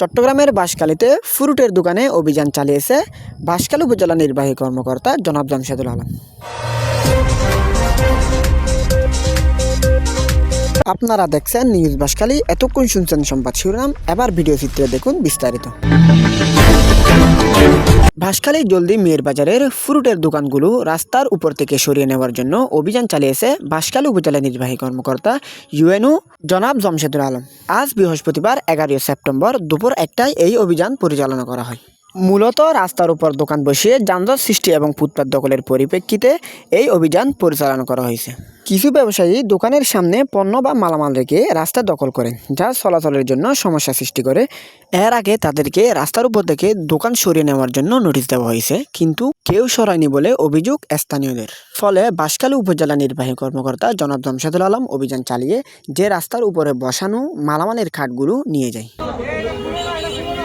চট্টগ্রামের বাঁশখালীতে ফ্রুটের দোকানে অভিযান চালিয়েছে বাঁশখালী উপজেলা নির্বাহী কর্মকর্তা জনাব জামশেদুল আলম। আপনারা দেখছেন নিউজ বাসকালী এতক্ষণ শুনছেন সম্পাদ শিরোনাম। এবার ভিডিও চিত্রে দেখুন বিস্তারিত। ভাসখালী জলদি মেয়ের বাজারের ফ্রুটের দোকানগুলো রাস্তার উপর থেকে সরিয়ে নেওয়ার জন্য অভিযান চালিয়েছে ভাসখালী উপজেলা নির্বাহী কর্মকর্তা ইউএনও জনাব জমশেদুর আলম। আজ বৃহস্পতিবার এগারোই সেপ্টেম্বর দুপুর একটায় এই অভিযান পরিচালনা করা হয়। মূলত রাস্তার উপর দোকান বসিয়ে যানজট সৃষ্টি এবং ফুটপাত দখলের পরিপ্রেক্ষিতে এই অভিযান পরিচালনা করা হয়েছে। কিছু ব্যবসায়ী দোকানের সামনে পণ্য বা মালামাল রেখে রাস্তা দখল করেন, যা চলাচলের জন্য সমস্যা সৃষ্টি করে। এর আগে তাদেরকে রাস্তার উপর থেকে দোকান সরিয়ে নেওয়ার জন্য নোটিশ দেওয়া হয়েছে, কিন্তু কেউ সরায়নি বলে অভিযোগ স্থানীয়দের। ফলে বাঁশখালী উপজেলা নির্বাহী কর্মকর্তা জনাব জমশেদুল আলম অভিযান চালিয়ে যে রাস্তার উপরে বসানো মালামালের খাটগুলো নিয়ে যায়।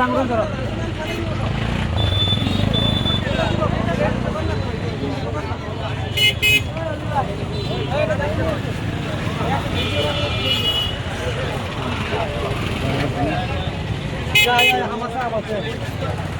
Yeah, yeah, how much I was there.